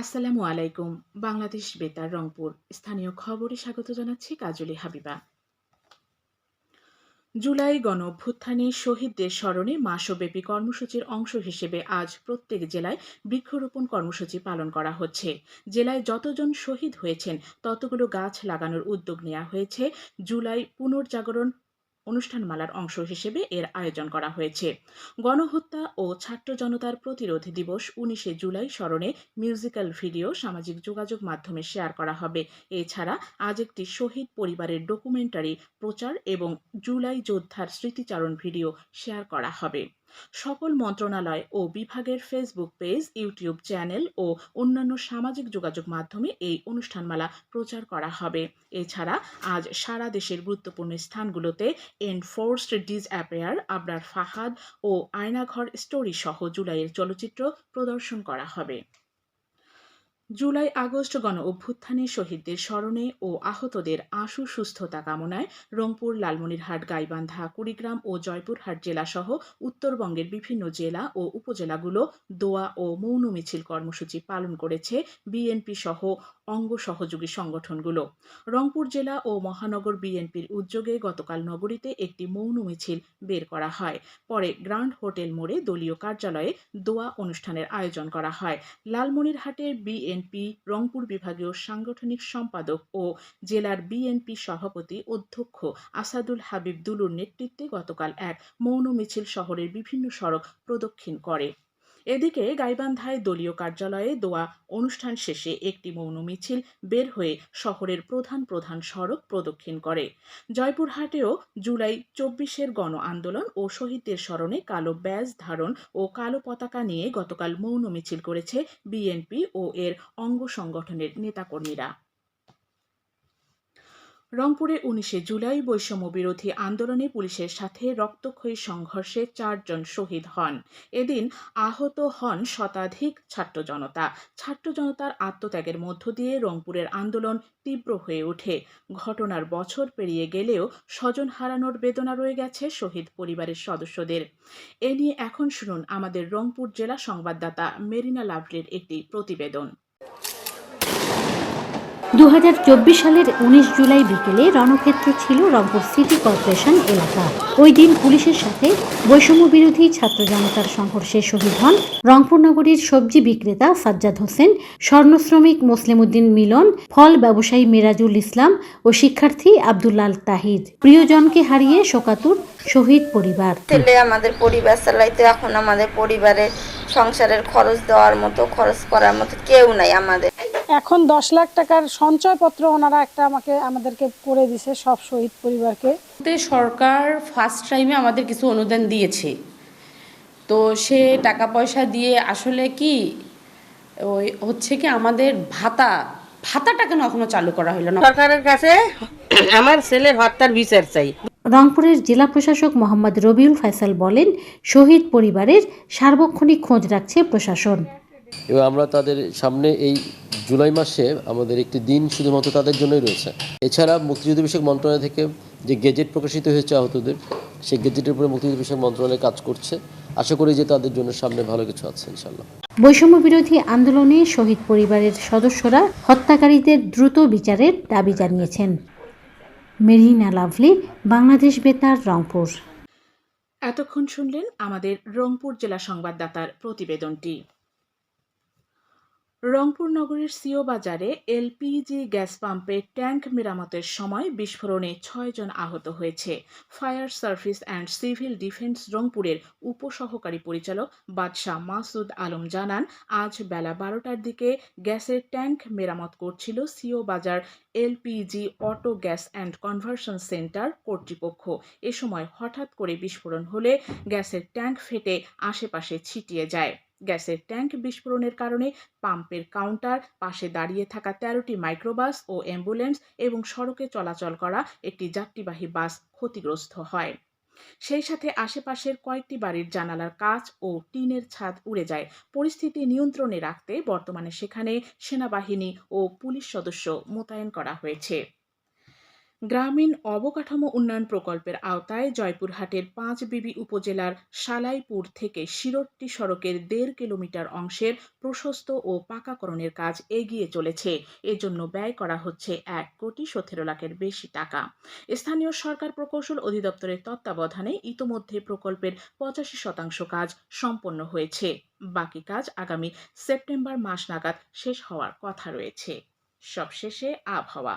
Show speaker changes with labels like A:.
A: আসসালামু আলাইকুম, বাংলাদেশ বেতার, রংপুর। স্থানীয় খবরে স্বাগত জানাচ্ছি কাজলি হাবিবা। জুলাই গণ অভ্যুত্থানে শহীদদের স্মরণে মাসব্যাপী কর্মসূচির অংশ হিসেবে আজ প্রত্যেক জেলায় বৃক্ষরোপণ কর্মসূচি পালন করা হচ্ছে। জেলায় যতজন শহীদ হয়েছেন, ততগুলো গাছ লাগানোর উদ্যোগ নেওয়া হয়েছে। জুলাই পুনর্জাগরণ অনুষ্ঠানমালার অংশ হিসেবে এর আয়োজন করা হয়েছে। গণহত্যা ও ছাত্র জনতার প্রতিরোধ দিবস উনিশে জুলাই স্মরণে মিউজিক্যাল ভিডিও, সামাজিক যোগাযোগ মাধ্যমে শেয়ার করা হবে। এছাড়া আজ একটি শহীদ পরিবারের ডকুমেন্টারি প্রচার এবং জুলাই যোদ্ধার স্মৃতিচারণ ভিডিও শেয়ার করা হবে। সকল মন্ত্রণালয় ও বিভাগের ফেসবুক পেজ ইউটিউব চ্যানেল ও অন্যান্য সামাজিক যোগাযোগ মাধ্যমে এই অনুষ্ঠানমালা প্রচার করা হবে। এছাড়া আজ সারা দেশের গুরুত্বপূর্ণ স্থানগুলোতে enforced disappear Abrar Fahad ও আয়নাঘর স্টোরি সহ জুলাইয়ের চলচ্চিত্র প্রদর্শন করা হবে। জুলাই আগস্ট গণ অভ্যুত্থানে শহীদদের স্মরণে ও আহতদের আশু সুস্থতা কামনায় রংপুর, লালমনিরহাট, গাইবান্ধা, কুড়িগ্রাম ও জয়পুরহাট জেলা সহ উত্তরবঙ্গের বিভিন্ন জেলা ও উপজেলাগুলো দোয়া ও মৌন মিছিল কর্মসূচি পালন করেছে বিএনপি সহ অঙ্গ সহযোগী সংগঠনগুলো। রংপুর জেলা ও মহানগর বিএনপির উদ্যোগে গতকাল নগরীতে একটি মৌন মিছিল বের করা হয়। পরে গ্র্যান্ড হোটেল মোড়ে দলীয় কার্যালয়ে দোয়া অনুষ্ঠানের আয়োজন করা হয়। লালমনিরহাটের বিএনপি, রংপুর বিভাগীয় সাংগঠনিক সম্পাদক ও জেলার বিএনপি সভাপতি অধ্যক্ষ আসাদুল হাবিব দুলুর নেতৃত্বে গতকাল এক মৌন মিছিল শহরের বিভিন্ন সড়ক প্রদক্ষিণ করে। এদিকে গাইবান্ধায় দলীয় কার্যালয়ে দোয়া অনুষ্ঠান শেষে একটি মৌন মিছিল বের হয়ে শহরের প্রধান প্রধান সড়ক প্রদক্ষিণ করে। জয়পুরহাটেও জুলাই চব্বিশের গণ আন্দোলন ও শহীদদের স্মরণে কালো ব্যাজ ধারণ ও কালো পতাকা নিয়ে গতকাল মৌন মিছিল করেছে বিএনপি ও এর অঙ্গ সংগঠনের নেতাকর্মীরা। রংপুরে উনিশে জুলাই বৈষম্য বিরোধী আন্দোলনে পুলিশের সাথে রক্তক্ষয়ী সংঘর্ষে চারজন শহীদ হন। এদিন আহত হন শতাধিক ছাত্র জনতা। ছাত্র জনতার আত্মত্যাগের মধ্য দিয়ে রংপুরের আন্দোলন তীব্র হয়ে ওঠে। ঘটনার বছর পেরিয়ে গেলেও স্বজন হারানোর বেদনা রয়ে গেছে শহীদ পরিবারের সদস্যদের। এ নিয়ে এখন শুনুন আমাদের রংপুর জেলা সংবাদদাতা মেরিনা লাভলির একটি প্রতিবেদন।
B: দু হাজার চব্বিশ সালের উনিশ জুলাই বিকেলে রণক্ষেত্র ছিল রংপুর সিটি কর্পোরেশন এলাকা। ওই দিন পুলিশের সাথে বৈষম্য বিরোধী ছাত্র জনতার সংঘর্ষে শহীদ হন রংপুর নগরীর সবজি বিক্রেতা সাজ্জাদ হোসেন, স্বর্ণ শ্রমিক মুসলিম উদ্দিন মিলন, ফল ব্যবসায়ী মিরাজুল ইসলাম ও শিক্ষার্থী আব্দুল্লাল তাহিদ। প্রিয়জনকে হারিয়ে শোকাতুর শহীদ পরিবার।
C: ছেলে আমাদের পরিবার চালাইতে এখন আমাদের পরিবারের সংসারের খরচ দেওয়ার মতো, খরচ করার মতো কেউ নাই আমাদের।
D: এখন দশ লাখ টাকার সঞ্চয়পত্র ওনারা একটা আমাকে আমাদেরকে করে দিছে সব শহীদ পরিবারকে।
E: সরকার ফার্স্ট টাইমে আমাদের কিছু অনুদান দিয়েছে। তো সে টাকা পয়সা দিয়ে আসলে কি ওই হচ্ছে কি আমাদের ভাতা ভাতাটা কেন এখনও চালু করা হলো না?
F: সরকারের কাছে আমার ছেলের হত্যার বিচার চাই।
B: রংপুরের জেলা প্রশাসক মোহাম্মদ রবিউল ফয়সাল বলেন শহীদ পরিবারের সার্বক্ষণিক খোঁজ রাখছে প্রশাসন।
G: এবং আমরা তাদের সামনে এই জুলাই মাসে আমাদের একটি দিন শুধুমাত্র তাদের জন্যই রয়েছে। এছাড়া মুক্তিযুদ্ধ বিষয়ক মন্ত্রণালয় থেকে যে গেজেট প্রকাশিত হয়েছে আহতদের সেই গেজেটের উপরে মুক্তিযুদ্ধ বিষয়ক মন্ত্রণালয় কাজ করছে। আশা করি যে তাদের জন্য সামনে ভালো কিছু আছে ইনশাল্লাহ
B: বৈষম্য বিরোধী আন্দোলনে শহীদ পরিবারের সদস্যরা হত্যাকারীদের দ্রুত বিচারের দাবি জানিয়েছেন। মেরিনা লাভলি বাংলাদেশ বেতার রংপুর।
A: এতক্ষণ শুনলেন আমাদের রংপুর জেলা সংবাদদাতার প্রতিবেদনটি। রংপুর নগরের সিও বাজারে এলপিজি গ্যাস পাম্পে ট্যাঙ্ক মেরামতের সময় বিস্ফোরণে ছয়জন আহত হয়েছে। Fire service and civil defence রংপুরের উপসহকারী পরিচালক বাদশাহ মাসুদ আলম জানান, আজ বেলা বারোটার দিকে গ্যাসের ট্যাঙ্ক মেরামত করছিল CO Bazar LPG auto gas and conversion centre কর্তৃপক্ষ। এ সময় হঠাৎ করে বিস্ফোরণ হলে গ্যাসের ট্যাঙ্ক ফেটে আশেপাশে ছিটিয়ে যায়। গ্যাসের ট্যাঙ্ক বিস্ফোরণের কারণে পাম্পের কাউন্টার, পাশে দাঁড়িয়ে থাকা তেরোটি মাইক্রোবাস ও অ্যাম্বুলেন্স এবং সড়কে চলাচল করা একটি যাত্রীবাহী বাস ক্ষতিগ্রস্ত হয়। সেই সাথে আশেপাশের কয়েকটি বাড়ির জানালার কাচ ও টিনের ছাদ উড়ে যায়। পরিস্থিতি নিয়ন্ত্রণে রাখতে বর্তমানে সেখানে সেনাবাহিনী ও পুলিশ সদস্য মোতায়েন করা হয়েছে। গ্রামীণ অবকাঠামো উন্নয়ন প্রকল্পের আওতায় জয়পুরহাটের পাঁচ বিবি উপজেলার সালাইপুর থেকে শিরট্টি সড়কের দেড় কিলোমিটার অংশের প্রশস্ত ও পাকাকরণের কাজ এগিয়ে চলেছে। এজন্য ব্যয় করা হচ্ছে এক কোটি সতেরো লাখের বেশি টাকা। স্থানীয় সরকার প্রকৌশল অধিদপ্তরের তত্ত্বাবধানে ইতোমধ্যে প্রকল্পের পঁচাশি শতাংশ কাজ সম্পন্ন হয়েছে। বাকি কাজ আগামী সেপ্টেম্বর মাস নাগাদ শেষ হওয়ার কথা রয়েছে। সবশেষে আবহাওয়া।